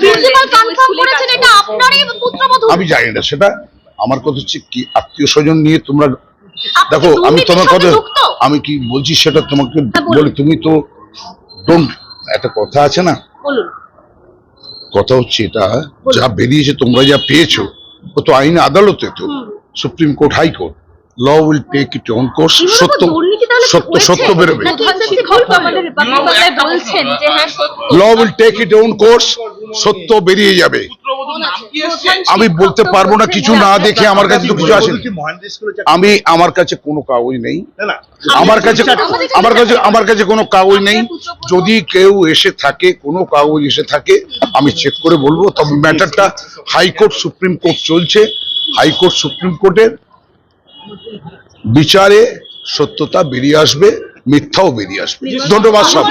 Principal confirm করেছেন এটা আপনারই পুত্রবধূ। আমি জানি না সেটা আমার কথা হচ্ছে কি আত্মীয় স্বজন নিয়ে তোমরা দেখো আমি তোমার কথা আমি কি বলছি সেটা তোমাকে হ্যাঁ, বলি তুমি তো ডোন্ট একটা কথা আছে না? কথা হচ্ছে এটা যা বেরিয়েছে তোমরা যা পেয়েছ ও তো আইন আদালতে তো supreme court high court law will take it on course সত্য সত্য বেরোবে। হ্যাঁ law will take it course বেরিয়ে যাবে। আমি বলতে পারব না কিছু না দেখে আমার কাছে তো কিছু আসেনি। আমি আমার কাছে কোনো কাগজ নেই। আমার কাছে আমার কাছে আমার কাছে কোনো কাগজ নেই। যদি কেউ এসে থাকে কোনো কাগজ এসে থাকে আমি চেক করে বলব। তবে ম্যাটারটা হাইকোর্ট সুপ্রিম কোর্ট চলছে। হাইকোর্ট সুপ্রিম কোর্টের বিচারে সত্যতা বেরিয়ে আসবে মিথ্যাও বেরিয়ে আসবে। ধন্যবাদ সব।